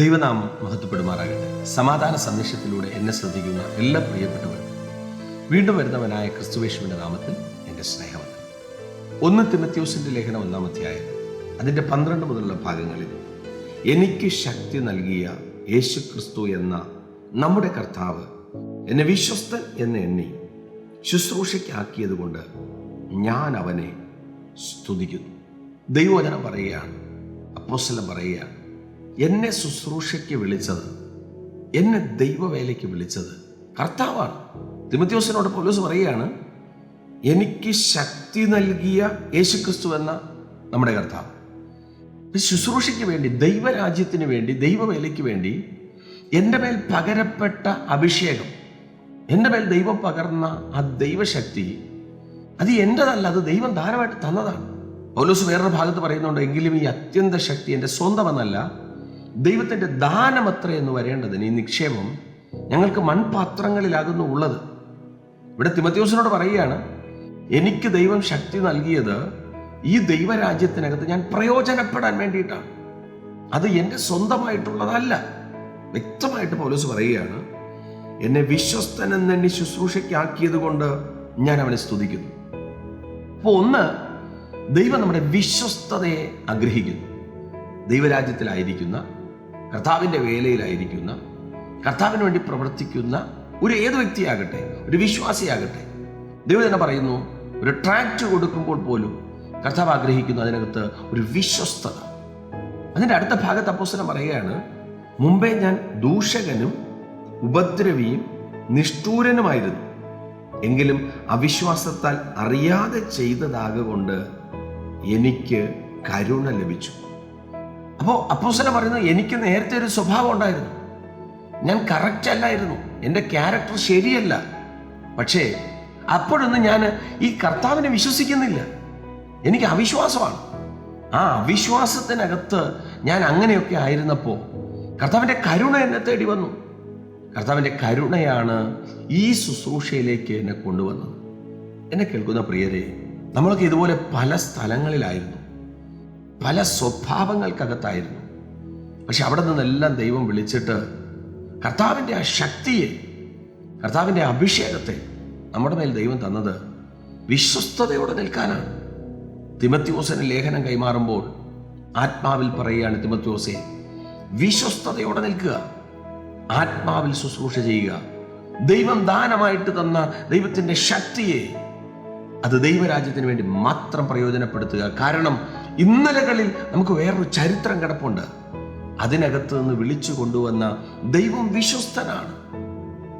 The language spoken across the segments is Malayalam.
ദൈവനാമം മഹത്വപ്പെടുമാറാകട്ടെ. സമാധാന സന്ദേശത്തിലൂടെ എന്നെ ശ്രദ്ധിക്കുന്ന എല്ലാ പ്രിയപ്പെട്ടവർക്കും വീണ്ടും വരുന്നവനായ ക്രിസ്തുവേശുവിന്റെ നാമത്തിൽ എന്റെ സ്നേഹമുണ്ട് ഒന്ന് തിമത്യോസിന്റെ ലേഖനം ഒന്നാം അധ്യായം അതിന്റെ പന്ത്രണ്ട് മുതലുള്ള ഭാഗങ്ങളിൽ എനിക്ക് ശക്തി നൽകിയ യേശു ക്രിസ്തു എന്ന നമ്മുടെ കർത്താവ് എന്നെ വിശ്വസ്തൻ എന്ന് എണ്ണി ശുശ്രൂഷയ്ക്കാക്കിയതുകൊണ്ട് ഞാൻ അവനെ സ്തുതിക്കുന്നു. ദൈവവചനം പറയുകയാണ് അപ്പോസ്തലൻ പറയുകയാണ് എന്നെ ശുശ്രൂഷയ്ക്ക് വിളിച്ചത് എന്നെ ദൈവവേലയ്ക്ക് വിളിച്ചത് കർത്താവാണ്. തിമത്യോസിനോട് പോലീസ് പറയുകയാണ് എനിക്ക് ശക്തി നൽകിയ യേശുക്രിസ്തു എന്ന നമ്മുടെ കർത്താവ്. ശുശ്രൂഷയ്ക്ക് വേണ്ടി ദൈവരാജ്യത്തിന് വേണ്ടി ദൈവവേലയ്ക്ക് വേണ്ടി എന്റെ മേൽ പകരപ്പെട്ട അഭിഷേകം എന്റെ മേൽ ദൈവം പകർന്ന ആ ദൈവശക്തി അത് എന്റെതല്ല അത് ദൈവം ധാരാളമായിട്ട് തന്നതാണ്. പൗലോസ് വേറൊരു ഭാഗത്ത് പറയുന്നുണ്ട് എങ്കിലും ഈ അത്യന്ത ശക്തി എന്റെ സ്വന്തമെന്നല്ല ദൈവത്തിന്റെ ദാനമത്ര എന്ന് വരേണ്ടതിന് ഈ നിക്ഷേപം ഞങ്ങൾക്ക് മൺപാത്രങ്ങളിലാകുന്നു ഉള്ളത്. ഇവിടെ തിമത്യോസിനോട് പറയുകയാണ് എനിക്ക് ദൈവം ശക്തി നൽകിയത് ഈ ദൈവരാജ്യത്തിനകത്ത് ഞാൻ പ്രയോജനപ്പെടാൻ വേണ്ടിയിട്ടാണ്. അത് എന്റെ സ്വന്തമായിട്ടുള്ളതല്ല. വ്യക്തമായിട്ട് പൗലോസ് പറയുകയാണ് എന്നെ വിശ്വസ്തനെന്നെണ്ണി ശുശ്രൂഷയ്ക്കാക്കിയത് കൊണ്ട് ഞാൻ അവനെ സ്തുതിക്കുന്നു. അപ്പോൾ ഒന്ന് ദൈവം നമ്മുടെ വിശ്വസ്തതയെ ആഗ്രഹിക്കുന്നു. ദൈവരാജ്യത്തിലായിരിക്കുന്ന കർത്താവിന്റെ വേലയിലായിരിക്കുന്ന കർത്താവിന് വേണ്ടി പ്രവർത്തിക്കുന്ന ഒരു ഏത് വ്യക്തിയാകട്ടെ ഒരു വിശ്വാസിയാകട്ടെ ദൈവം തന്നെ പറയുന്നു ഒരു ട്രാക്ട് കൊടുക്കുമ്പോൾ പോലും കർത്താവ് ആഗ്രഹിക്കുന്നു അതിനകത്ത് ഒരു വിശ്വസ്തത. അതിന്റെ അടുത്ത ഭാഗത്ത് അപ്പോസ്തലം പറയുകയാണ് മുമ്പേ ഞാൻ ദൂഷകനും ഉപദ്രവിയും നിഷ്ഠൂരനുമായിരുന്നു. എങ്കിലും അവിശ്വാസത്താൽ അറിയാതെ ചെയ്തതാകൊണ്ട് എനിക്ക് കരുണ ലഭിച്ചു. അപ്പോൾ അപ്പോസന പറയുന്നത് എനിക്ക് നേരത്തെ ഒരു സ്വഭാവം ഉണ്ടായിരുന്നു. ഞാൻ കറക്റ്റ് അല്ലായിരുന്നു. എന്റെ ക്യാരക്ടർ ശരിയല്ല. പക്ഷേ അപ്പോഴൊന്നും ഞാൻ ഈ കർത്താവിനെ വിശ്വസിക്കുന്നില്ല. എനിക്ക് അവിശ്വാസമാണ്. ആ അവിശ്വാസത്തിനകത്ത് ഞാൻ അങ്ങനെയൊക്കെ ആയിരുന്നപ്പോൾ കർത്താവിന്റെ കരുണ എന്നെ തേടി വന്നു. കർത്താവിന്റെ കരുണയാണ് ഈ ശുശ്രൂഷയിലേക്ക് എന്നെ കൊണ്ടുവന്നത്. എന്നെ കേൾക്കുന്ന പ്രിയരെ നമ്മളൊക്കെ ഇതുപോലെ പല സ്ഥലങ്ങളിലായിരുന്നു. പല സ്വഭാവങ്ങൾക്കകത്തായിരുന്നു. പക്ഷെ അവിടെ നിന്നെല്ലാം ദൈവം വിളിച്ചിട്ട് കർത്താവിന്റെ ആ ശക്തിയെ കർത്താവിന്റെ അഭിഷേകത്തെ നമ്മുടെ മേൽ ദൈവം തന്നത് വിശ്വസ്തയോടെ നിൽക്കാനാണ്. തിമത്യോസിന് ലേഖനം കൈമാറുമ്പോൾ ആത്മാവിൽ പറയുകയാണ് തിമത്യോസെ വിശ്വസ്തയോടെ നിൽക്കുക ആത്മാവിൽ ശുശ്രൂഷ ചെയ്യുക. ദൈവം ദാനമായിട്ട് തന്ന ദൈവത്തിന്റെ ശക്തിയെ അത് ദൈവരാജ്യത്തിന് വേണ്ടി മാത്രം പ്രയോജനപ്പെടുത്തുക. കാരണം ഇന്നലകളിൽ നമുക്ക് വേറൊരു ചരിത്രം കിടപ്പുണ്ട്. അതിനകത്ത് നിന്ന് വിളിച്ചു കൊണ്ടുവന്ന ദൈവം വിശ്വസ്തനാണ്.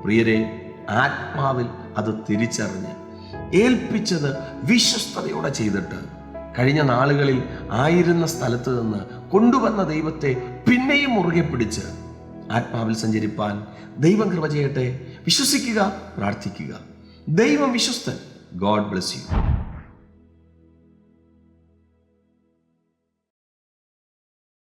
പ്രിയരെ ആത്മാവിൽ അത് തിരിച്ചറിഞ്ഞ് ഏൽപ്പിച്ചത് വിശ്വസ്തതയോടെ ചെയ്തിട്ട് കഴിഞ്ഞ നാളുകളിൽ ആയിരുന്ന സ്ഥലത്ത് നിന്ന് കൊണ്ടുവന്ന ദൈവത്തെ പിന്നെയും മുറുകെ പിടിച്ച് ആത്മാവിൽ സഞ്ചരിപ്പാൻ ദൈവം കൃപ ചെയ്യട്ടെ. വിശ്വസിക്കുക പ്രാർത്ഥിക്കുക. ദൈവം വിശ്വസ്തൻ. God bless you.